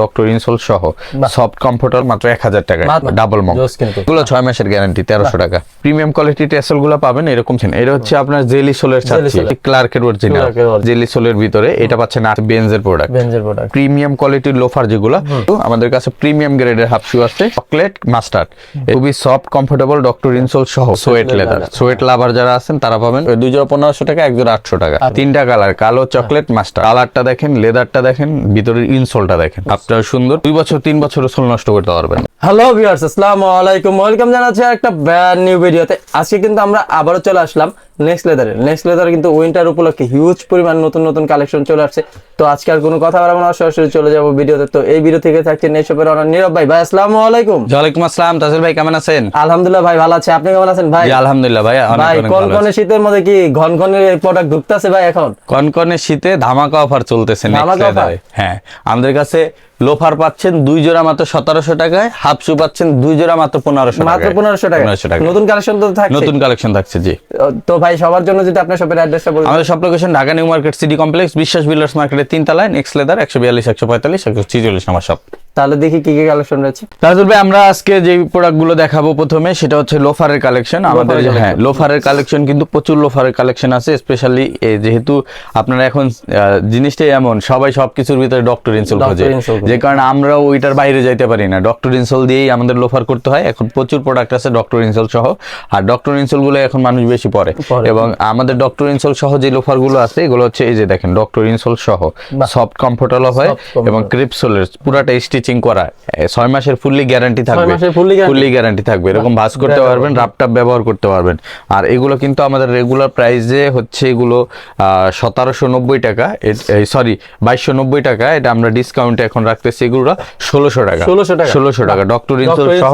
Doctor insole সহ soft comforter মাত্র এক হাজার টাকা ডাবল মক এগুলো ছয় মাসের গ্যারান্টি তেরোশো টাকা। প্রিমিয়াম কোয়ালিটি টেসেলগুলো পাবেন এরকম ছিল এটা হচ্ছে আপনার জেলি সোলের ক্লার্কের অরিজিনাল জেলি সোলের ভিতরে এটা পাচ্ছেন বেঞ্জের প্রোডাক্ট প্রিমিয়াম কোয়ালিটির লোফার যেগুলো আমাদের কাছে প্রিমিয়াম গ্রেডের হাফ শু আছে। চকলেট মাস্টার্ড খুবই সফট কমফোর্টেবল ডক্টর ইনসোল সহ সোয়েট লেদার সোয়েট লাভার যারা আছেন তারা পাবেন দুই জোড়া পনেরোশো টাকা এক জোড়া আটশো টাকা। তিনটা কালার কালো চকলেট মাস্টার কালারটা দেখেন লেদারটা দেখেন ভিতরের ইনসোলটা দেখেন। আপনার সুন্দর, দুই বছর, তিন বছর সোল নষ্ট করতে পারবেন। হ্যালো ভিউয়ার্স আসসালামু আলাইকুম। ওয়েলকাম জানাচ্ছি একটা ব্র্যান্ড নিউ ভিডিওতে আজকে কিন্তু আমরা আবারও চলে আসলাম নেক্সট লেদারে নেক্সট লেদারে কিন্তু উইন্টার উপলক্ষে হিউজ পরিমাণ নতুন নতুন কালেকশন চলে আসছে। তো আজকে আর কোনো কথা বলব না সরাসরি চলে যাব ভিডিওতে। তো এই ভিডিও থেকে থাকছে নেশপের অনার নীরব ভাই। ভাই আসসালামু আলাইকুম। ওয়ালাইকুম আসসালাম তাসির ভাই কেমন আছেন? আলহামদুলিল্লাহ ভাই ভালো আছে। আপনি কেমন আছেন ভাই? জি আলহামদুলিল্লাহ ভাই ভাই অনেক কোন কোন শীতের মধ্যে কি ঘন ঘনের প্রোডাক্ট ঢুকতেছে ভাই এখন? কনকনে শীতে ধামাকা অফার চলতেছে next ধামাকা হ্যাঁ আমাদের কাছে লোফার পাচ্ছেন দুই জোড়া মাত্র সতেরোশো টাকায় হাফ শু পাচ্ছেন দুই জোড়া মাত্র পনেরোশো মাত্র পনেরোশো টাকা পনেরোশো টাকা নতুন কালেকশন তো থাকছে নতুন কালেকশন থাকছে জি। তো ভাই সবার জন্য যদি আপনার শপের অ্যাড্রেসটা বলেন আমাদের shop location Dhaka New Market, City Complex Biswas Builders মার্কেটের তিনতলায় নেক্সট লেদার একশো বিয়াল্লিশ, একশো পঁয়তাল্লিশ, একশো ছিচল্লিশ আমার সব তাহলে দেখি কি কি কালেকশন রয়েছে। তাজুল ভাই আমরা আজকে যে প্রোডাক্টগুলো দেখাবো প্রথমে সেটা হচ্ছে লোফারের কালেকশন আমাদের হ্যাঁ লোফারের কালেকশন কিন্তু প্রচুর লোফারের কালেকশন আছে স্পেশালি যেহেতু আপনারা এখন জিনিসটাই এমন সবাই সবকিছুর ভিতরে ডক্টর ইনসোল খোঁজে। যে কারণে আমরাও ওইটার বাইরে যাইতে পারি না। ডক্টর ইনসোল দিয়েই আমাদের লোফার করতে হয়। এখন প্রচুর প্রোডাক্ট আছে ডক্টর ইনসোল সহ। আর ডক্টর ইনসোলগুলো এখন মানুষ বেশি পরে। এবং আমাদের ডক্টর ইনসোল সহ যে লোফারগুলো আছে এগুলো হচ্ছে এই যে দেখেন ডক্টর ইনসোল সহ। সফট কমফোর্টেবল হয় এবং ক্রিপসোলের পুরাটা স্টিচিং করা ছয় মাসের ফুললি গ্যারান্টি থাকবে? ফুললি গ্যারান্টি থাকবে। এরকম ভাস করতে পারবেন রাপটাপ ব্যবহার করতে পারবেন। আর এগুলো কিন্তু আমাদের রেগুলার প্রাইসে হচ্ছে এগুলো সতেরোশো নব্বই টাকা সরি বাইশশো নব্বই টাকা এটা আমরা ডিসকাউন্টে এখন রাখতেছি এগুলো ষোলোশো টাকা। 1600 টাকা? ষোলোশো টাকা ডক্টর ইনসোল সহ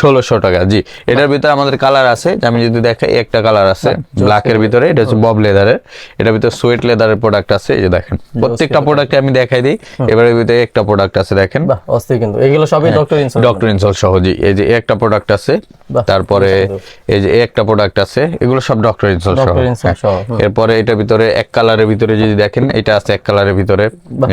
ষোলোশো টাকা। জি এটার ভিতরে আমাদের কালার আছে আমি যদি দেখাই একটা কালার আছে ব্ল্যাকের ভিতরে এটা হচ্ছে বব লেদারের এটার ভিতরে সোয়েট লেদারের প্রোডাক্ট আছে এই যে দেখেন। প্রত্যেকটা প্রোডাক্টে আমি দেখাই দিই এবারের ভিতরে একটা প্রোডাক্ট আছে দেখেন। বাহ। অস্থির কিন্তু। এগুলো সবই ডক্টর ইনসোল ডক্টর ইনসল সহজি এই যে একটা প্রোডাক্ট আছে তারপরে এই যে একটা প্রোডাক্ট আছে এগুলো সব ডক্টর ইনসল সহ। হ্যাঁ। এরপরে এটার ভিতরে এক কালারের ভিতরে যদি দেখেন এটা আছে এক কালারের ভিতরে।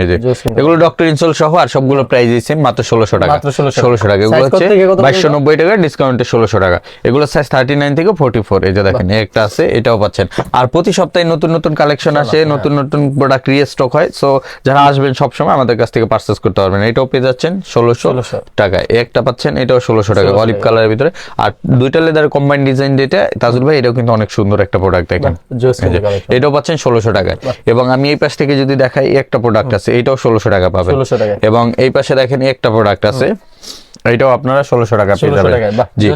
এই যে এগুলো ডক্টর ইনসল সহ আর সবগুলো প্রাইস দিচ্ছেন মাত্র ষোলোশো টাকা। মাত্র 1600 টাকা। এগুলো হচ্ছে থেকে কত বাইশশো পর্যন্ত? নব্বই টাকা ডিসকাউন্টে ষোলোশো টাকা। এগুলো সাইজ থার্টি নাইন থেকে ফোর্টি ফোর এই যে দেখেন একটা আছে এটাও পাচ্ছেন। আর প্রতি সপ্তাহে নতুন নতুন কালেকশন আসে। নতুন নতুন প্রোডাক্ট রিস্টক হয়। সো যারা আসবেন সবসময় আমাদের কাছ থেকে পারচেস করতে পারবেন। এটাও পেয়ে যাচ্ছেন ষোলোশো 1600 টাকায় একটা পাচ্ছেন এটাও ষোলোশো টাকা 1600 অলিভ টাকা। কালারের ভিতরে। আর দুইটা লেদার কম্বাইন ডিজাইন যেটা তাজুল ভাই এটাও কিন্তু অনেক সুন্দর একটা প্রোডাক্ট দেখেন। এটাও পাচ্ছেন ষোলোশো টাকায়। এবং আমি এই পাশ থেকে যদি দেখাই একটা প্রোডাক্ট আছে এটাও ষোলোশো টাকা পাবে এবং এই পাশে দেখেন একটা প্রোডাক্ট আছে। এটাও আপনারা ষোলোশো টাকা পেয়ে যাবেন। জি।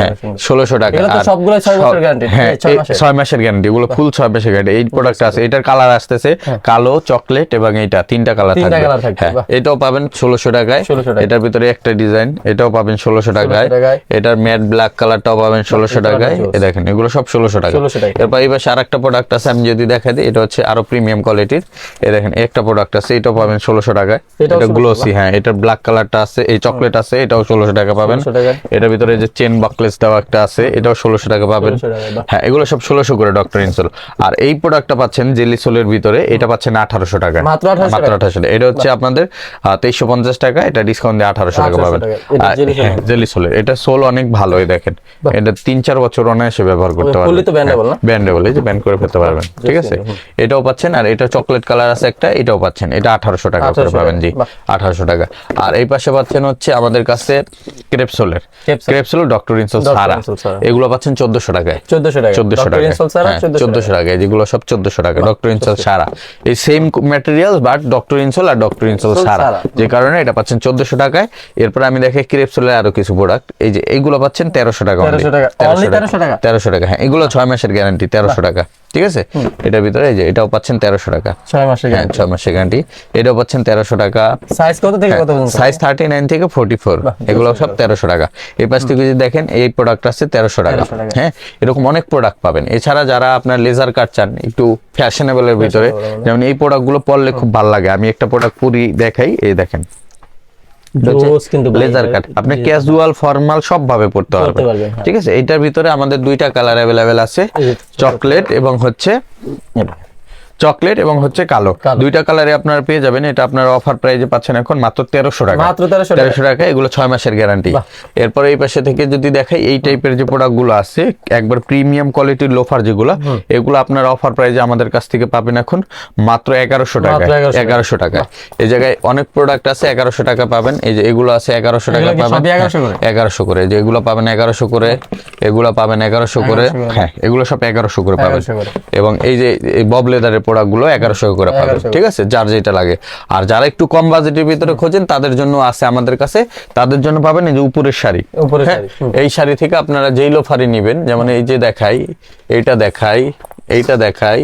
হ্যাঁ। ষোলোশো টাকা। আর সবগুলোই ছয় বছর guarantee, হ্যাঁ ছয় মাসের। গ্যারান্টি এগুলো ফুল ছয় মাসের গ্যারান্টি এই প্রোডাক্ট আছে এটার কালার আসতেছে কালো চকলেট এবং এইটা তিনটা কালার হ্যাঁ। থাকবে। হ্যাঁ এটাও পাবেন ষোলোশো টাকায়। 1600 টাকায়। এটার ভিতরে একটা ডিজাইন এটাও পাবেন ষোলোশো টাকায়। এটার ম্যাট ব্ল্যাক কালারটাও পাবেন ষোলোশো টাকায়। এ দেখেন এগুলো সব ষোলোশো টাকা। 1600 এরপর এই পাশে আরেকটা প্রোডাক্ট আছে আমি যদি দেখা দিই এটা হচ্ছে আরও প্রিমিয়াম কোয়ালিটির এই দেখেন একটা প্রোডাক্ট আছে এটাও পাবেন ষোলোশো টাকায়। এটা 1600 গ্লোসি হ্যাঁ এটার ব্ল্যাক কালারটা আছে এই চকলেট আছে এটাও ষোলোশো টাকা পাবেন। এটার ভিতরে যে চেন বাকলেস দেওয়া একটা আছে এটাও ষোলোশো টাকা পাবেন। 1600 টাকায়, বাহ। হ্যাঁ এগুলো সব ষোলোশো করে ডক্টর ইনসোল আর এই প্রোডাক্টটা পাচ্ছেন জেলি সোলের ভিতরে এটা পাচ্ছেন আঠারোশো টাকা। মাত্র 1800 আঠারোশো টাকা। এটা হচ্ছে আপনাদের তেইশশো পঞ্চাশ টাকা এটা ডিসকাউন্ট দিয়ে আঠারোশো টাকা পাবেন। এটা হ্যাঁ, জেলি সোলের এটা সোল অনেক ভালোই দেখেন। ফুললি তিন চার বছর অনায়াসে ব্যবহার করতে পারবেন। ব্যান্ডেবল এই যে ব্যান্ড করে ফেলতে পারবেন। ঠিক আছে? এটাও পাচ্ছেন আর এটা চকলেট কালার আছে একটা এটাও পাচ্ছেন। এটা আঠারোশো টাকা করে পাবেন জি। আঠারোশো টাকা। আর এই পাশে পাচ্ছেন হচ্ছে আমাদের কাছে ক্রেপসোলের। Crepsol। ক্রেপসোল ডক্টর ইনসোল সারা। এগুলো পাচ্ছেন চোদ্দশো টাকায়। 1400 টাকা চোদ্দশো ডক্টর টাকা ইনসোল ছাড়া 1400 চোদ্দশো টাকা যেগুলো সব চোদ্দশো টাকা ডক্টর ইনসোল সারা এই same material but doctor insole R doctor insole সারা সারা। যে কারণে এটা পাচ্ছেন চোদ্দশো টাকায়। এরপর আমি দেখে ক্রেপসোলের আরও কিছু প্রোডাক্ট এই যে এইগুলো পাচ্ছেন তেরোশো টাকা 1300 টাকা। Only 1300 টাকা? তেরোশো টাকা হ্যাঁ। এগুলো ছয় মাসের গ্যারান্টি তেরোশো টাকা। ঠিক আছে? এটার ভিতরে এই যে এটাও পাচ্ছেন তেরোশো টাকা। ছয় মাসে হ্যাঁ ছয় মাসের গ্যারান্টি এটাও পাচ্ছেন তেরোশো টাকা। সাইজ কত থেকে কত পর্যন্ত? সাইজ থার্টি নাইন থেকে ফোর্টি ফোর এগুলো সব তেরোশো টাকা। এই পাশ থেকে যদি দেখেন এই প্রোডাক্ট আছে তেরোশো টাকা। 1300 টাকা। হ্যাঁ এরকম অনেক প্রোডাক্ট পাবেন। এছাড়া যারা আপনার লেজার কাট চান একটু ফ্যাশনেবলের ভিতরে যেমন এই প্রোডাক্টগুলো পরলে খুব ভালো লাগে। আমি একটা প্রোডাক্ট পুরি দেখাই এই দেখেন। লেজার কাট আপনি ক্যাজুয়াল ফর্মাল সব ভাবে পড়তে পারবেন। পারবেন, হ্যাঁ। ঠিক আছে? এটার ভিতরে আমাদের দুইটা কালার অ্যাভেলেবেল আছে। চকলেট এবং হচ্ছে চকলেট এবং হচ্ছে কালো। দুইটা কালারে আপনারা পেয়ে যাবেন। এটা আপনার অফার প্রাইজে পাচ্ছেন এখন মাত্র তেরোশো টাকা। মাত্র 1300 টাকা। তেরোশো টাকা এগুলো ছয় মাসের গ্যারান্টি। এরপরে এই পাশে থেকে যদি দেখাই এই টাইপের যে প্রোডাক্টগুলো আছে একবার প্রিমিয়াম কোয়ালিটির লোফার যেগুলো এগুলো আপনার অফার প্রাইজে আমাদের কাছ থেকে পাবেন এখন মাত্র এগারোশো টাকা 1100 এগারোশো টাকা। এই জায়গায় অনেক প্রোডাক্ট আছে এগারোশো টাকা পাবেন। এই যে এগুলো আছে এগারোশো টাকা পাবেন। সবই 1100 করে? এগারোশো করে। যে এগুলো পাবেন এগারোশো করে এগুলো পাবেন এগারোশো করে। 1100 করে। হ্যাঁ এগুলো সব এগারোশো করে পাবেন। এবং এই যে বব লেদারের প্রোডাক্টগুলো এগারোশো করে পাবেন। ঠিক আছে? যার যেটা লাগে। আর যারা একটু কম বাজেটের ভিতরে খোঁজেন তাদের জন্য আছে আমাদের কাছে। তাদের জন্য পাবেন এই যে উপরের শাড়ি। উপরে হ্যাঁ, এই শাড়ি থেকে আপনারা যেই লোফারি নেবেন যেমন এই যে দেখাই এইটা দেখাই। এইটা দেখাই।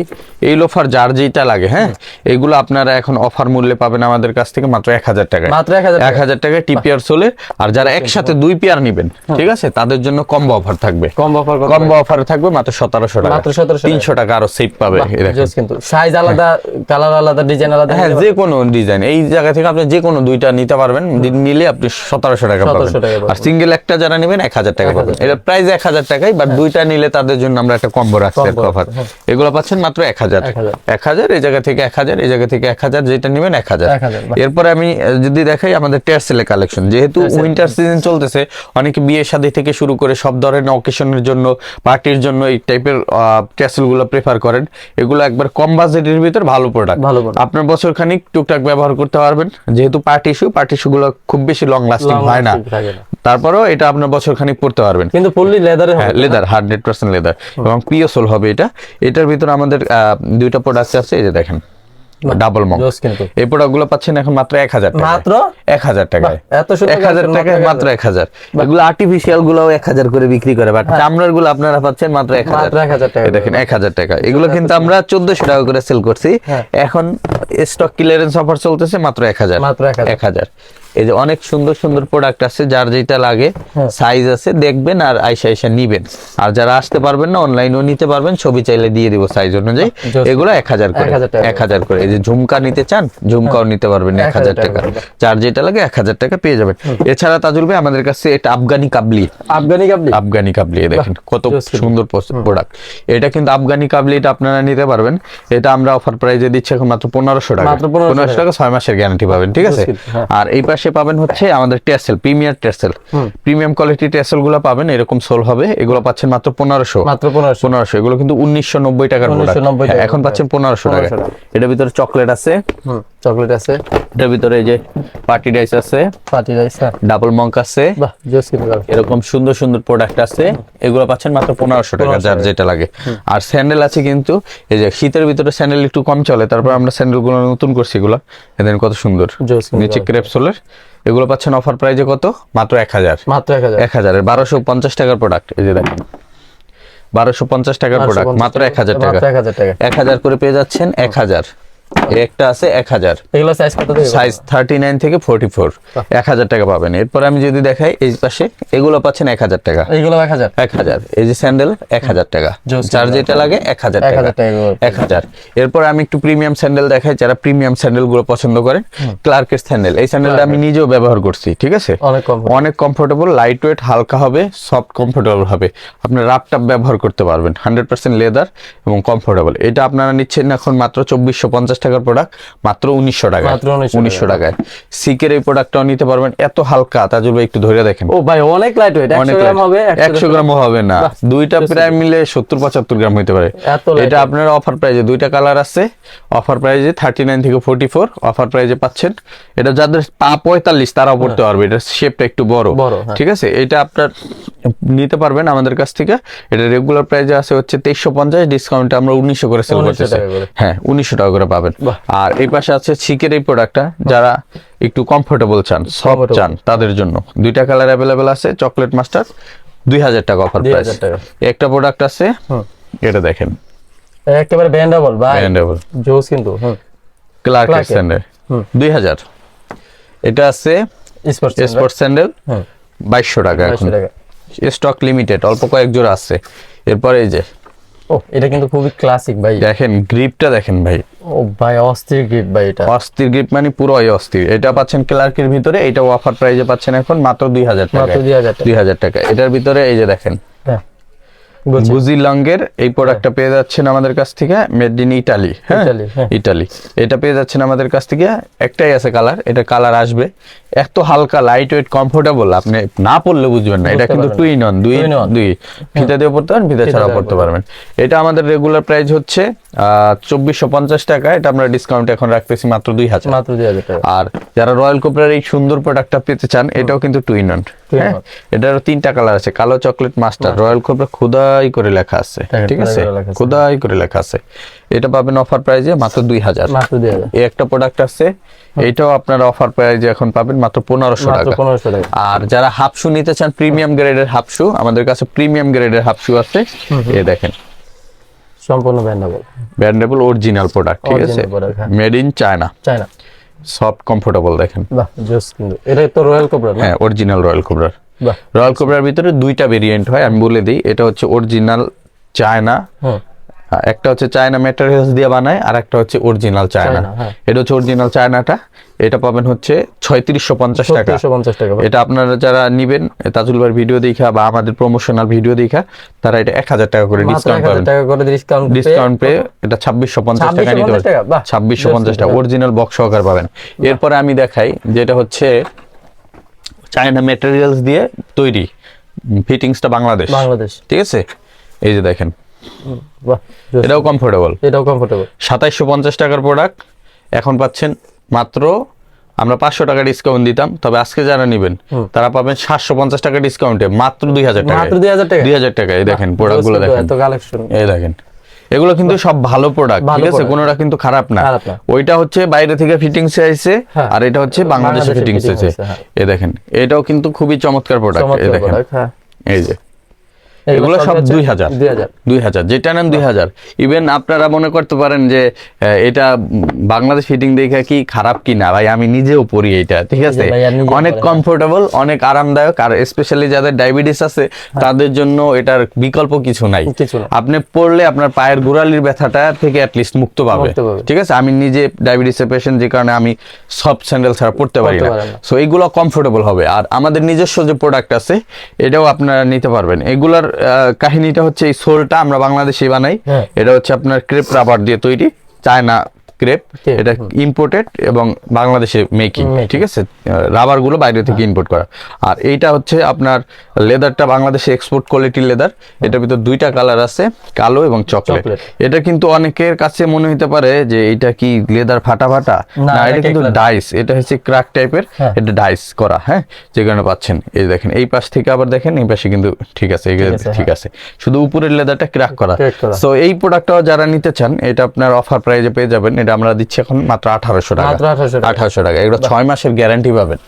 এই লোফার যার যেটা লাগে হ্যাঁ? এগুলো আপনারা এখন অফার মূল্যে পাবেন আমাদের কাছ থেকে মাত্র এক হাজার টাকায়। মাত্র এক হাজার টাকায়। টিপিআর সোলে আর যারা একসাথে দুই পেয়ার নিবেন ঠিক আছে? তাদের জন্য কম্বো অফার থাকবে। কম অফার কম্বো অফারে থাকবে মাত্র সতেরোশো টাকা। মাত্র 1700 টাকা। তিনশো টাকা আরও সেভ পাবে কিন্তু সাইজ আলাদা কালার আলাদা ডিজাইন আলাদা হ্যাঁ যে কোনো ডিজাইন এই জায়গা থেকে আপনি যে কোনো দুইটা নিতে পারবেন নিলে আপনি সতেরোশো টাকা পাবেন। 1700 টাকা পাবেন। আর সিঙ্গেল একটা যারা নেবেন এক হাজার টাকা পাবেন। এটা প্রাইস এক হাজার টাকাই বাট দুইটা নিলে তাদের জন্য আমরা একটা কম্বো রাখছি অফার হ্যাঁ। এগুলো পাচ্ছেন মাত্র এক হাজার। এক হাজার। এই জায়গা থেকে এক হাজার এই জায়গা থেকে এক হাজার যেটা নেবেন এক হাজার। 1000, এরপরে আমি যদি দেখাই আমাদের টেয়ারসেলের কালেকশন যেহেতু উইন্টার সিজন চলতেছে অনেকে বিয়ে শাদী থেকে শুরু করে সব ধরনের অকেশনের জন্য পার্টির জন্য এই টাইপের টেয়ারসেলগুলো প্রেফার করেন। এগুলো একবার কম বাজেটের ভিতর ভালো প্রোডাক্ট ভালো আপনার বছর খানিক টুকটাক ব্যবহার করতে পারবেন। যেহেতু পার্টি ইস্যু পার্টি ইস্যু গুলো খুব বেশি লং লাস্টিং হয় না। তারপরেও এটা আপনার বছর খানিক পড়তে পারবেন। কিন্তু ফুললি লেদারে হ্যাঁ লেদার হান্ড্রেড পার্সেন্ট লেদার এবং পিওসোল হবে এটা। এটার ভিতরে আমাদের দুইটা প্রোডাক্ট আছে এই যে দেখেন ডাবল এই পাচ্ছেন এখন মাত্র এক হাজার মাত্র? এক হাজার টাকায়। এত এক হাজার টাকায় মাত্র এক হাজার। এগুলো আর্টিফিশিয়ালগুলো এক হাজার করে বিক্রি করে বাট চামড়ারগুলো আপনারা পাচ্ছেন মাত্র এক হাজার। মাত্র 1000 টাকা দেখেন এক হাজার টাকা। এগুলো কিন্তু আমরা চোদ্দশো টাকা করে সেল করছি। হ্যাঁ। এখন স্টক ক্লিয়ারেন্স অফার চলতেছে মাত্র এক হাজার। মাত্র এক হাজার। এই যে অনেক সুন্দর সুন্দর প্রোডাক্ট আছে যার যেটা লাগে হ্যাঁ। সাইজ আছে দেখবেন আর আইসা আইসা নিবেন। আর যারা আসতে পারবেন না অনলাইনেও নিতে পারবেন ছবি চাইলে দিয়ে দিব সাইজ অনুযায়ী। এগুলো এক হাজার করে। এক হাজার করে। এই যে ঝুমকা নিতে চান ঝুমকাও নিতে পারবেন এক হাজার টাকা যার যেটা লাগে এক হাজার টাকা পেয়ে যাবেন। এছাড়া তাজুল ভাই আমাদের কাছে এটা আফগানি কাবলি। আফগানি কাবলি? আফগানি কাবলি দেখেন কত সুন্দর প্রোডাক্ট এটা কিন্তু আফগানি কাবলি এটা আপনারা নিতে পারবেন। এটা আমরা অফার প্রাইজে দিচ্ছি এখন মাত্র পনেরোশো টাকা। পনেরোশো টাকা। ছয় মাসের গ্যারান্টি পাবেন ঠিক আছে? হ্যাঁ। আর এই পাশে পাবেন হচ্ছে আমাদের tassel premier tassel premium quality টেসেলগুলো পাবেন এরকম সোল হবে। এগুলো পাচ্ছেন মাত্র পনেরোশো। মাত্র পনেরোশো। পনেরোশো। এগুলো কিন্তু উনিশশো নব্বই টাকার প্রোডাক্ট 1990 এখন পাচ্ছেন পনেরোশো টাকা। 1500 এটার ভিতরে চকলেট আছে। চকলেট আছে। এটার ভিতরে এই যে পার্টি ডাইস আছে। পার্টি রাইস হ্যাঁ। ডাবল মঙ্ক আছে। বাহ জোস কিন্তু এরকম সুন্দর সুন্দর প্রোডাক্ট আছে। এগুলো পাচ্ছেন মাত্র পনেরোশো টাকা যার যেটা লাগে। আর স্যান্ডেল আছে কিন্তু এই যে শীতের ভিতরে স্যান্ডেল একটু কম চলে তারপর আমরা স্যান্ডেলগুলো নতুন করছি এগুলো। এদের কত সুন্দর। নিচে ক্রেপসোলের। এগুলো পাচ্ছেন অফার প্রাইজে কত? মাত্র এক হাজার। মাত্র এক হাজার। এক হাজারের বারোশো পঞ্চাশ টাকার প্রোডাক্ট এই যে দেখেন। বারোশো পঞ্চাশ টাকার প্রোডাক্ট মাত্র এক হাজার টাকা। এক হাজার করে পেয়ে যাচ্ছেন এক হাজার। একটা আছে এক হাজার। এগুলো সাইজ কত সাইজ থার্টি নাইন থেকে ফোর্টি ফোর এক হাজার টাকা পাবেন। এরপর আমি যদি দেখাই এই পাশে এগুলো পাচ্ছেন এক হাজার টাকা। এইগুলো এক হাজার। এক হাজার। এই যে স্যান্ডেল এক হাজার টাকা। যার যেটা লাগে এক হাজার এক টাকা হাজার এক হাজার। এরপর আমি একটু প্রিমিয়াম স্যান্ডেল দেখাই যারা প্রিমিয়াম স্যান্ডেলগুলো পছন্দ করেন ক্লার্কের স্যান্ডেল। এই স্যান্ডেলটা আমি নিজেও ব্যবহার করছি ঠিক আছে? অনেক কম অনেক কমফোর্টেবল লাইট ওয়েট হালকা হবে সফট কমফোর্টেবল হবে। আপনি রাপ টাপ ব্যবহার করতে পারবেন। হান্ড্রেড পার্সেন্ট লেদার এবং কমফোর্টেবল এটা আপনারা নিচ্ছেন এখন মাত্র চব্বিশশো পঞ্চাশ টাকার প্রোডাক্ট মাত্র উনিশশো টাকা মাত্র উনিশশো টাকায়। সিকের এই প্রোডাক্টটাও নিতে পারবেন। এত হালকা তাজুল ভাই একটু ধরে দেখেন। ও ভাই অনেক লাইট ওয়েট অনেক গ্রাম হবে একশো গ্রাম হবে না। দুইটা প্রায় মিলে সত্তর পঁচাত্তর গ্রাম হতে পারে। এটা আপনার অফার প্রাইজে দুইটা কালার আছে। অফার প্রাইজে থার্টি নাইন থেকে ফোর্টি ফোর অফার প্রাইজে পাচ্ছেন। এটা যাদের পা পঁয়তাল্লিশ তারাও পড়তে পারবে। এটা শেপটা একটু বড়। বড়, হ্যাঁ। ঠিক আছে? এটা আপনার নিতে পারবেন আমাদের কাছ থেকে। এটা রেগুলার প্রাইজে আছে হচ্ছে তেইশশো পঞ্চাশ ডিসকাউন্টে আমরা উনিশশো করে সেল করতেছি। হ্যাঁ উনিশশো টাকা করে পাবেন। বাহ। আর এই পাশে আছে শিকের এই প্রোডাক্টটা যারা একটু কমফোর্টেবল চান সফট চান তাদের জন্য। দুইটা কালার অ্যাভেলেবেল আছে চকলেট মাস্টার দুই হাজার টাকা অফার 2000 প্রাইস। একটা প্রোডাক্ট আছে। এটা দেখেন। একেবারে ব্যান্ডাবল ভাই। ব্র্যান্ডেবল জোস কিন্তু ক্লার্ক। স্যান্ডেল। দুই হাজার। এটা আছে স্পোর্টস স্পোর্টস স্যান্ডেল বাইশশো টাকা এখন। 2200 টাকা। স্টক লিমিটেড অল্প কয়েক জোড়া আছে। এরপরে এই যে ও এটা কিন্তু খুবই ক্লাসিক ভাই। দেখেন গ্রিপটা দেখেন ভাই। ও ভাই অস্থির গ্রিপ ভাই এটা। অস্থির গ্রিপ মানে পুরো অস্থির। এটা পাচ্ছেন ক্লার্কের ভিতরে এটা অফার প্রাইজে পাচ্ছেন এখন মাত্র দুই হাজার টাকা মাত্র 2000 টাকা। দুই হাজার টাকা এটার ভিতরে এই যে দেখেন হ্যাঁ গুজি লঙ্গের এই প্রোডাক্টটা পেয়ে যাচ্ছেন আমাদের কাছ থেকে মেড ইন ইটালি হ্যাঁ? হ্যাঁ। ইটালি এটা পেয়ে যাচ্ছেন আমাদের কাছ থেকে একটাই আছে কালার এটা কালার আসবে। এত হালকা লাইট ওয়েট কমফোর্টেবল আপনি না পড়লে বুঝবেন না। এটা কিন্তু পারবেন টুই নন দুই in দুই। ফিতা দিয়ে পড়তে পারেন ফিতা ছাড়াও ছাড়াও পড়তে পারবেন। এটা আমাদের রেগুলার প্রাইস হচ্ছে চব্বিশশো পঞ্চাশ টাকা। এটা আমরা ডিসকাউন্ট এখন রাখতেছি মাত্র দুই হাজার। মাত্র দুই হাজার আর যারা রয়্যাল কোবরার এই সুন্দর প্রোডাক্টটা পেতে চান এটাও কিন্তু টুইন অন Two in হ্যাঁ? এটারও তিনটা কালার আছে কালো চকলেট মাস্টার রয়্যাল কোবরা খোদাই করে লেখা আছে ঠিক আছে। খোদাই করে লেখা আছে। এটা পাবেন অফার প্রাইজে মাত্র দুই হাজার। এই একটা প্রোডাক্ট আছে এটাও আপনারা অফার প্রাইজে এখন পাবেন মাত্র পনেরোশো টাকা। আর যারা হাফ শু নিতে চান প্রিমিয়াম গ্রেডের হাফ শু আমাদের কাছে প্রিমিয়াম গ্রেডের হাফ শু আছে। এ দেখেন। সম্পূর্ণ ব্যান্ডেবল ব্র্যান্ডেবল অরিজিনাল প্রোডাক্ট ঠিক আছে। মেড ইন চায়না চাই না সফট কমফোর্টেবল দেখেন। বাহ জোস কিন্তু। এটা তো রয়্যাল কোবরা হ্যাঁ অরিজিনাল রয়্যাল কোবরার বাহ। রয়্যাল কোবরার ভিতরে দুইটা ভেরিয়েন্ট হয় আমি বলে দিই। এটা হচ্ছে অরিজিনাল চায়না একটা হচ্ছে চায়না ম্যাটেরিয়ালস দিয়ে বানায় আর একটা হচ্ছে অরিজিনাল চায়না। হ্যাঁ। এটা হচ্ছে অরিজিনাল চায়নাটা। এটা পাবেন হচ্ছে ছয়ত্রিশশো পঞ্চাশ টাকা। টাকা এটা আপনারা যারা নিবেন তাজুল ভাইয়ের ভিডিও দেখা বা আমাদের প্রমোশনাল ভিডিও দেখা তারা এটা এক হাজার টাকা করে ডিসকাউন্ট পাবেন। ডিসকাউন্ট পেয়ে এটা ছাব্বিশশো পঞ্চাশ টাকা নিতে 2650 পারবেন। ছাব্বিশশো পঞ্চাশ টাকা অরিজিনাল বক্স সহকার পাবেন। এরপরে আমি দেখাই যেটা হচ্ছে চায়না ম্যাটেরিয়ালস দিয়ে তৈরি। ফিটিংসটা বাংলাদেশ। বাংলাদেশ। ঠিক আছে? এই যে দেখেন। এটাও কমফোর্টেবল এটাও কমফোর্টেবল সাতাইশশো পঞ্চাশ টাকার প্রোডাক্ট এখন পাচ্ছেন মাত্র আমরা পাঁচশো টাকা ডিসকাউন্ট দিতাম তবে আজকে যারা নেবেন তারা পাবেন সাতশো পঞ্চাশ টাকা ডিসকাউন্টে মাত্র দুই হাজার টাকা মাত্র দুই হাজার টাকা দুই হাজার টাকা এই দেখেন প্রোডাক্টগুলো দেখেন। কালেকশন এই দেখেন। এগুলো কিন্তু সব ভালো প্রোডাক্ট ঠিক আছে? কোনোটা কিন্তু খারাপ না। ওইটা হচ্ছে বাইরে থেকে ফিটিংস আইছে হ্যাঁ। আর এটা হচ্ছে বাংলাদেশে ফিটিংস আছে হ্যাঁ। দেখেন এটাও কিন্তু খুবই চমৎকার প্রোডাক্ট এই দেখেন। হ্যাঁ। এই যে। এগুলো সব দুই হাজার। দুই হাজার। যেটা নেন দুই হাজার। ইভেন আপনারা মনে করতে পারেন যে এটা বাংলাদেশ ফিটিং দেখে কি খারাপ কি না ভাই আমি নিজেও পরি এটা ঠিক আছে? অনেক কমফোর্টেবল অনেক আরামদায়ক আর স্পেশালি যাদের ডায়াবেটিস আছে তাদের জন্য এটার বিকল্প কিছু নাই। হ্যাঁ। আপনি পড়লে আপনার পায়ের গোড়ালির ব্যথাটা থেকে অ্যাটলিস্ট মুক্ত পাবে। ঠিক আছে? আমি নিজে ডায়াবেটিসের পেশেন্ট যে কারণে আমি সফট স্যান্ডেল ছাড়া পড়তে পারি না। সো এইগুলো কমফোর্টেবল হবে। আর আমাদের নিজস্ব যে প্রোডাক্ট আছে এটাও আপনারা নিতে পারবেন। এগুলার কাহিনীটা হচ্ছে এই সোলটা আমরা বাংলাদেশে বানাই হ্যাঁ। এটা হচ্ছে আপনার ক্রেপ রাবার দিয়ে তৈরি চায়না ক্রেপ এটা ইম্পোর্টেড এবং বাংলাদেশে মেকিং ঠিক আছে? রাবারগুলো বাইরে থেকে ইম্পোর্ট করা। আর এইটা হচ্ছে আপনার লেদারটা বাংলাদেশে এক্সপোর্ট কোয়ালিটির লেদার এটার ভিতর দুইটা কালার আছে কালো এবং চকলেট এটা কিন্তু অনেকের কাছে মনে হতে পারে যে এটা কি লেদার ফাটা ফাটা না, এটা কিন্তু ডাইস এটা হচ্ছে ক্র্যাক টাইপের হ্যাঁ। এটা ডাইস করা হ্যাঁ? যে কারণে পাচ্ছেন। এই দেখেন এই পাশ থেকে আবার দেখেন এই পাশে কিন্তু ঠিক আছে ঠিক আছে শুধু উপরের লেদারটা ক্র্যাক করা। সো এই প্রোডাক্টটাও যারা নিতে চান এটা আপনার অফার প্রাইজে পেয়ে যাবেন। এটা আমরা দিচ্ছি এখন মাত্র আঠারোশো টাকা। মাত্র 1800 টাকা। আঠারোশো টাকা। এগুলো ছয় মাসের গ্যারান্টি পাবেন।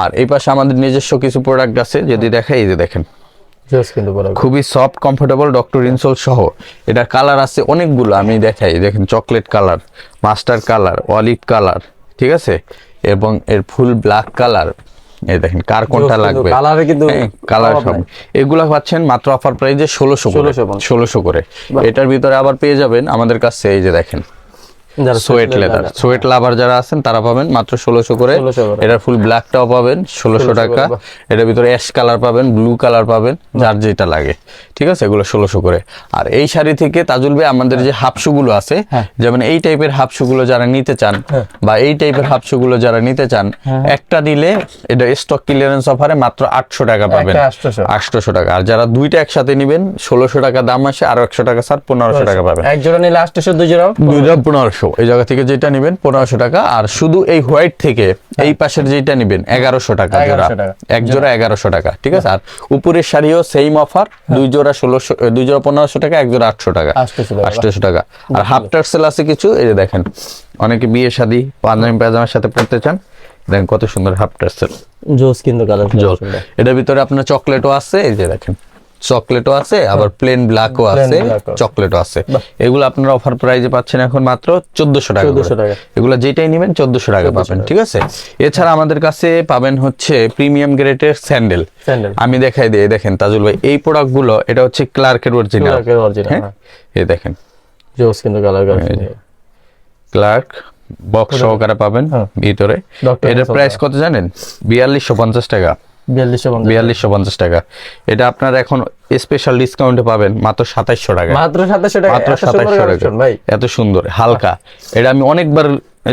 আর এই পাশে আমাদের নিজস্ব কিছু প্রোডাক্ট আছে যদি দেখাই এই যে দেখেন। খুবই সফট কমফোর্টেবল ডক্টর ইনসোল সহ। এটার কালার আছে অনেকগুলো আমি দেখাই। দেখেন chocolate colour mustard colour olive colour ঠিক আছে? এবং এর ফুল ব্ল্যাক কালার এই দেখেন কার কোনটা লাগবে। কিন্তু কালার সব। এগুলা পাচ্ছেন মাত্র অফার প্রাইজে ষোলোশো করে। 1650 ষোলোশো করে। এটার ভিতরে আবার পেয়ে যাবেন আমাদের কাছে এই যে দেখেন। সোয়েট লেদার সোয়েট লাভার যারা আছেন তারা পাবেন মাত্র ষোলোশো করে। এটার ফুল ব্ল্যাকটাও পাবেন ষোলোশো টাকা। এটার ভিতরে অ্যাশ কালার পাবেন ব্লু কালার পাবেন যার যেটা লাগে। ঠিক আছে? এগুলো ষোলোশো করে। আর এই শাড়ি থেকে তাজুল ভাই আমাদের যে হাফশু গুলো আছে হ্যাঁ। যেমন এই টাইপের হাফশু গুলো যারা নিতে চান হ্যাঁ। বা এই টাইপের হাফশু গুলো যারা নিতে চান একটা দিলে এটা স্টক ক্লিয়ারেন্স অফারে মাত্র আটশো টাকা পাবেন একটা 800 আটশোশো। টাকা। আর যারা দুইটা একসাথে নিবেন ষোলোশো টাকা দাম আসে আর একশো টাকা স্যার পনেরোশো টাকা পাবেন। এক জোড়া নিলে আটশো দুই জোড়া দুইটা পনেরোশো। এই জায়গা থেকে যেটা নেবেন পনেরোশো টাকা আর শুধু এই হোয়াইট থেকে এই পাশের যেটা নেবেন এগারোশো টাকা জোড়া। এক জোড়া। এগারোশো টাকা ঠিক আছে? আর উপরের শাড়িও সেম অফার দুই জোড়া ষোলোশো দুই জোড়া পনেরোশো টাকা এক জোড়া আটশো টাকা। 800 টাকা। আটশোশো টাকা। আর হাফ টার্সেল আছে কিছু এই যে দেখেন অনেকে বিয়ে শাদি পাঞ্জাবি পায়জামার সাথে পড়তে চান দেখেন কত সুন্দর হাফ টার্সেল জোস কিন্তু জল এটার ভিতরে আপনার চকলেটও আছে এই যে দেখেন। চকলেটও আছে আবার প্লেন ব্ল্যাকও আছে চকলেটও আছে। এগুলো আপনারা অফার প্রাইজে পাচ্ছেন এখন মাত্র চোদ্দশো টাকা 1400 টাকা। এগুলো যেটাই নেবেন চোদ্দশো টাকা পাবেন ঠিক আছে? এছাড়া আমাদের কাছে পাবেন হচ্ছে প্রিমিয়াম গ্রেডের স্যান্ডেল আমি দেখাই দিই এই দেখেন তাজুল ভাই এই প্রোডাক্টগুলো এটা হচ্ছে ক্লার্কের অরিজিনাল হ্যাঁ? হ্যাঁ। এই দেখেন। জোস কিন্তু কালার ক্লার্ক বক্স সহকারে পাবেন হ্যাঁ। ভিতরে। এটার প্রাইস কত জানেন? বিয়াল্লিশশো পঞ্চাশ টাকা। বিয়াল্লিশশো পঞ্চাশ টাকা। এটা আপনার এখন স্পেশাল ডিসকাউন্টে পাবেন মাত্র সাতাইশশো টাকা। মাত্র টাকা। মাত্র সাতাইশশো টাকা। ভাই। এত সুন্দর হালকা। এটা আমি অনেকবার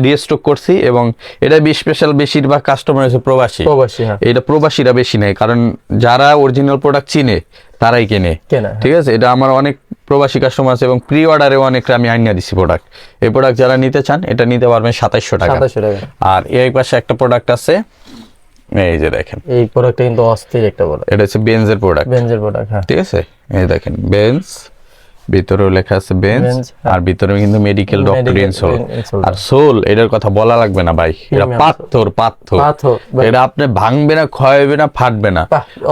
রিস্টক করছি এবং এটা স্পেশাল বেশিরভাগ কাস্টমার হচ্ছে প্রবাসী। প্রবাসী হ্যাঁ। এটা প্রবাসীরা বেশি নেয় কারণ যারা অরিজিনাল প্রোডাক্ট চিনে তারাই কেনে। ঠিক আছে? এটা আমার অনেক প্রবাসী কাস্টমার আছে এবং প্রি অর্ডারেও অনেকটা আমি আইনা দিছি প্রোডাক্ট এই প্রোডাক্ট যারা নিতে চান এটা নিতে পারবেন সাতাইশশো টাকা। সাতাশশো টাকা। আর এই পাশে একটা প্রোডাক্ট আছে এই যে দেখেন। এই প্রোডাক্টটা কিন্তু অস্থির একটা বড় এটা হচ্ছে বেঞ্জের প্রোডাক্ট বেঞ্জের প্রোডাক্ট হ্যাঁ। ঠিক আছে? এই দেখেন বেঞ্জ ভিতরেও লেখা আছে Benz, হ্যাঁ। আর ভিতরে কিন্তু মেডিকেল ডক্টর ইনসোল আর সোল এটার কথা বলা লাগবে না ভাই। এটা পাথর পাথর। এটা আপনি ভাঙবে না ক্ষয় হবে না ফাটবে না।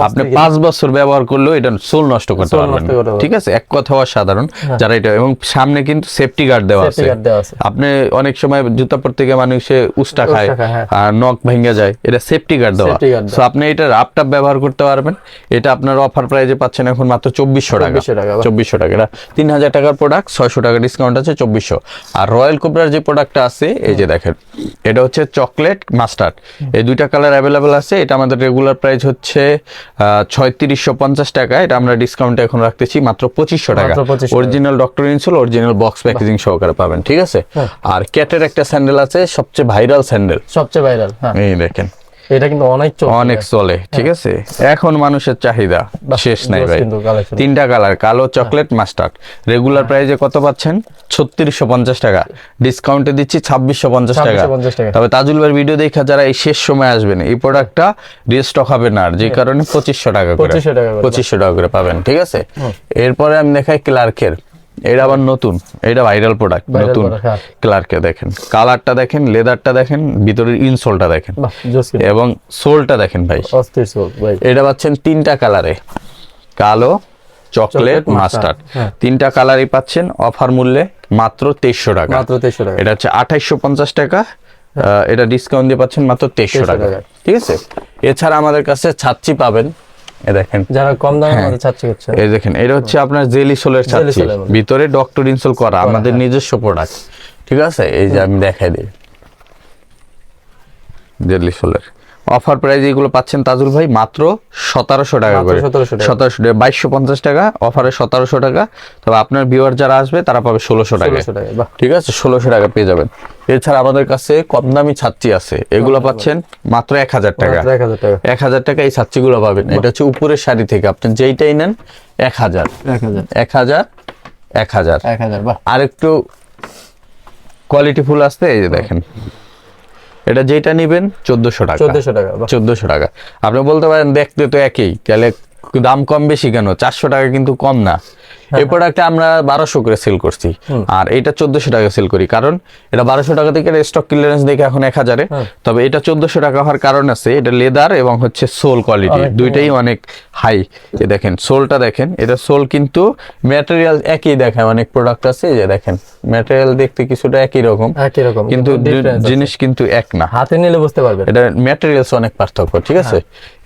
আপনি পাঁচ বছর ব্যবহার করলেও এটা সোল নষ্ট করতে পারবেন। ঠিক আছে? এক কথা অসাধারণ। যারা এটা এবং সামনে কিন্তু সেফটি গার্ড দেওয়া আছে। আপনি অনেক সময় জুতা পরতে গিয়ে মানুষে উস্টা খায় হ্যাঁ। আর নখ ভেঙে যায়। এটা সেফটি গার্ড দেওয়া। সো আপনি এটা রাপটাপ ব্যবহার করতে পারবেন। এটা আপনার অফার প্রাইজে পাচ্ছেন এখন মাত্র চব্বিশশো টাকা। 2400 টাকা, চব্বিশশো টাকা। তিন হাজার টাকার প্রোডাক্ট ছয়শো টাকা ডিসকাউন্ট আছে চব্বিশশো। আর রয়্যাল কোবরার যে প্রোডাক্টটা আছে এই যে দেখেন এটা হচ্ছে চকলেট মাস্টার্ড এই দুইটা কালার অ্যাভেলেবেল আছে এটা আমাদের রেগুলার প্রাইস হচ্ছে ছয়ত্রিশশো পঞ্চাশ টাকা এটা আমরা ডিসকাউন্টে এখন রাখতেছি মাত্র পঁচিশশো টাকা। মাত্র 2500 টাকা। Original doctor insole original box packaging সহকারে পাবেন ঠিক আছে? হ্যাঁ। আর ক্যাটের একটা স্যান্ডেল আছে সবচেয়ে ভাইরাল স্যান্ডেল সবচেয়ে ভাইরাল হ্যাঁ। এই দেখেন। এটা কিন্তু অনেক চলছে অনেক চলে ঠিক আছে? এখন মানুষের চাহিদা শেষ নাই ভাই। তিনটা কালার কালো চকলেট মাস্টার্ড। রেগুলার প্রাইসে কত পাচ্ছেন? ছত্রিশশো পঞ্চাশ টাকা। ডিসকাউন্টে দিচ্ছি ছাব্বিশশো পঞ্চাশ টাকা। তবে তাজুল ভাইয়ের ভিডিও দেখা যারা এই শেষ সময় আসবেন এই প্রোডাক্টটা রিস্টক হবে না আর যে কারণে পঁচিশশো টাকা করে। 2500 টাকা করে। পঁচিশশো টাকা করে পাবেন ঠিক আছে? এরপরে আমি দেখাই ক্লার্কের এটা আবার নতুন। এটা ভাইরাল প্রোডাক্ট নতুন হ্যাঁ। ক্লার্কে দেখেন। কালারটা দেখেন লেদারটা দেখেন ভিতরের ইনসোলটা দেখেন। এবং সোলটা দেখেন ভাই। এটা পাচ্ছেন তিনটা কালারে কালো চকলেট মাস্টার্ড হ্যাঁ। তিনটা কালারই পাচ্ছেন অফার মূল্যে মাত্র তেইশশো টাকা। মাত্র তেইশশো টাকা। এটা হচ্ছে আঠাইশশো পঞ্চাশ টাকা। আহ, এটা ডিসকাউন্ট দিয়ে পাচ্ছেন মাত্র তেইশশো টাকা। ঠিক আছে? এছাড়া আমাদের কাছে ছাচ্চি পাবেন। এ দেখেন। যারা কম দামে মধ্যে ছাঁচি করছে এই দেখেন এটা হচ্ছে আপনার জেলি সোলের ছাঁচি ভিতরে ডক্টর ইনসোল করা আমাদের নিজস্ব প্রোডাক্ট ঠিক আছে? এই যে আমি দেখাই দিই। জেলি সোলের। অফার প্রাইস এগুলো পাচ্ছেন তাজুল ভাই মাত্র সতেরোশো টাকা করে। 1700 সতেরোশো টাকা বাইশশো পঞ্চাশ টাকা অফারে সতেরোশো টাকা। তবে আপনার ভিউয়ার যারা আসবে তারা পাবে ষোলোশো টাকা। ঠিক আছে? ষোলোশো টাকা পেয়ে যাবেন। এছাড়া আমাদের কাছে কম দামি ছাচ্চি আছে। এগুলো পাচ্ছেন মাত্র এক হাজার টাকা। এক হাজার টাকা। এই ছাচ্চিগুলো পাবেন। এটা হচ্ছে উপরের শাড়ি থেকে। আপনি যেইটাই নেন এক হাজার। এক হাজার। এক হাজার এক হাজার। এক আর একটু কোয়ালিটি ফুল আসতে এই যে দেখেন। এটা যেটা নেবেন? চোদ্দশো টাকা। চোদ্দশো টাকা চোদ্দশো টাকা। আপনি বলতে পারেন দেখতে তো একই তাহলে দাম কম বেশি কেন? চারশো টাকা কিন্তু কম না। এই প্রোডাক্টটা আমরা বারোশো করে সেল করছি। আর এটা চোদ্দশো টাকা সেল করি। কারণ এটা বারোশো টাকা থেকে স্টক ক্লিয়ারেন্স দেখে এখন এক হাজারে। তবে এটা চোদ্দশো টাকা হওয়ার কারণ আছে এটা লেদার এবং হচ্ছে সোল কোয়ালিটি অনেক দুইটাই অনেক হাই যে দেখেন সোলটা দেখেন এটা সোল কিন্তু ম্যাটেরিয়াল একই দেখায়। অনেক প্রোডাক্ট আছে যে দেখেন ম্যাটেরিয়াল দেখতে কিছুটা একই রকম। একই রকম কিন্তু জিনিস কিন্তু এক না। হাতে নিলে বুঝতে পারবে এটা ম্যাটেরিয়ালস অনেক পার্থক্য ঠিক আছে?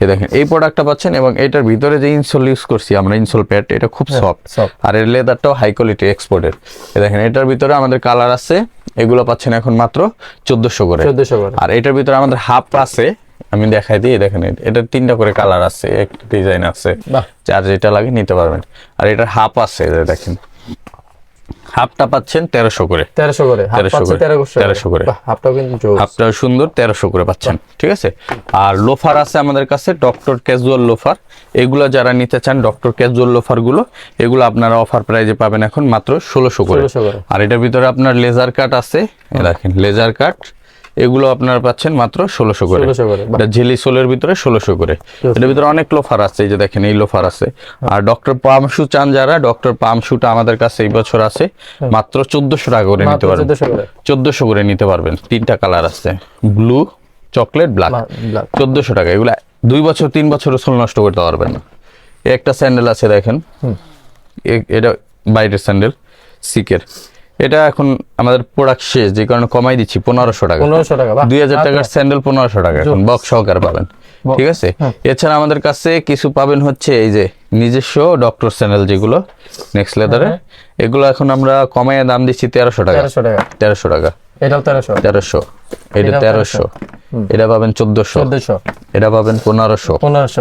এই দেখেন এই প্রোডাক্টটা পাচ্ছেন এবং এটার ভিতরে যে ইনসোল ইউজ করছি আমরা ইনসোল প্যাড এটা খুব সফট soft। আর এর লেদারটাও হাই কোয়ালিটি এক্সপোর্টের দেখেন এটার ভিতরে আমাদের কালার আছে এগুলো পাচ্ছেন এখন মাত্র চোদ্দশো করে। চোদ্দশো করে। আর এটার ভিতরে আমাদের হাফ আছে আমি দেখাই দিই দেখেন এটা এটার তিনটা করে কালার আছে একটা ডিজাইন আছে। যার যেটা লাগে নিতে পারবেন। আর এটার হাফ আছে দেখেন। হাফটা পাচ্ছেন তেরোশো করে। তেরোশো করে হাফ 1300 পাচ্ছে করে। তেরোশো করে। হাফটাও কিন্তু হাফটাও হাফটা সুন্দর তেরোশো করে পাচ্ছেন ঠিক আছে? আর লোফার আছে আমাদের কাছে ডক্টর ক্যাজুয়াল লোফার। এগুলো যারা নিতে চান ডক্টর ক্যাজুয়াল লোফারগুলো এগুলো আপনারা অফার প্রাইজে পাবেন এখন মাত্র ষোলোশো করে। আর এটার ভিতরে আপনার লেজার কাট আছে দেখেন লেজার কাট এগুলো আপনারা পাচ্ছেন মাত্র ষোলোশো করে। 1600 করে, বাহ। এটা জেলি সোলের ভিতরে ষোলোশো করে। এটার ভিতরে অনেক লোফার আছে এই যে দেখেন এই লোফার আছে। আর ডক্টর পাম শু চান যারা ডক্টর পাম শুটা আমাদের কাছে এই বছর আছে মাত্র চোদ্দশো টাকা করে নিতে পারবেন। চোদ্দশো করে। নিতে পারবেন। তিনটা কালার আছে ব্লু চকলেট ব্ল্যাক। চোদ্দশো টাকা এগুলা দুই বছর তিন বছর সোল নষ্ট করতে পারবেন না। একটা স্যান্ডেল আছে দেখেন। এটা বাইরের স্যান্ডেল সিকের। এটা এখন আমাদের প্রোডাক্ট শেষ যে কারণে কমাই দিচ্ছি পনেরোশো টাকা। পনেরোশো টাকা দুই হাজার টাকার স্যান্ডেল পনেরোশো টাকা এখন বক্স সহকারে পাবেন। ঠিক আছে? এছাড়া আমাদের কাছে কিছু পাবেন হচ্ছে এই যে নিজস্ব ডক্টর স্যান্ডেল যেগুলো নেক্সট লেদারে এগুলো এখন আমরা কমাইয়ে দাম দিচ্ছি তেরোশো টাকা। তেরোশো টাকা। তেরোশো এটাও তেরোশো? তেরোশো। এটা তেরোশো। এটা পাবেন চোদ্দশো। চোদ্দশো। এটা পাবেন পনেরোশো। পনেরোশো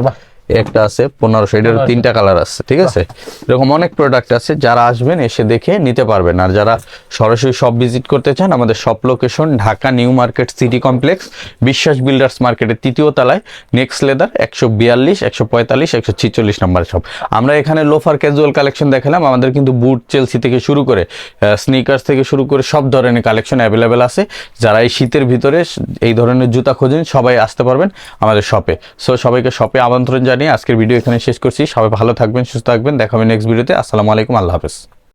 একটা আছে পনেরোশো। এটার তিনটা কালার আছে ঠিক আছে? এরকম অনেক প্রোডাক্ট আছে যারা আসবেন এসে দেখে নিতে পারবেন। আর যারা সরাসরি সব ভিজিট করতে চান আমাদের সব location Dhaka New Market City Complex Biswas Builders মার্কেটের তৃতীয় তলায় নেক্সট লেদার একশো বিয়াল্লিশ একশো পঁয়তাল্লিশ একশো ছিচল্লিশ নাম্বার সব আমরা এখানে লোফার ক্যাজুয়াল কালেকশন দেখালাম আমাদের কিন্তু বুট চেলসি থেকে শুরু করে স্নিকার্স থেকে শুরু করে সব ধরনের কালেকশন অ্যাভেলেবেল আছে। যারা এই শীতের ভিতরে এই ধরনের জুতা খোঁজেন সবাই আসতে পারবেন আমাদের শপে সো সবাইকে শপে আমন্ত্রণ জানিয়ে আজকের ভিডিও এখানে শেষ করছি। সবাই ভালো থাকবেন, সুস্থ থাকবেন। দেখাবেন নেক্সট ভিডিওতে আসসালামু আলাইকুম, আল্লাহ হাফেজ।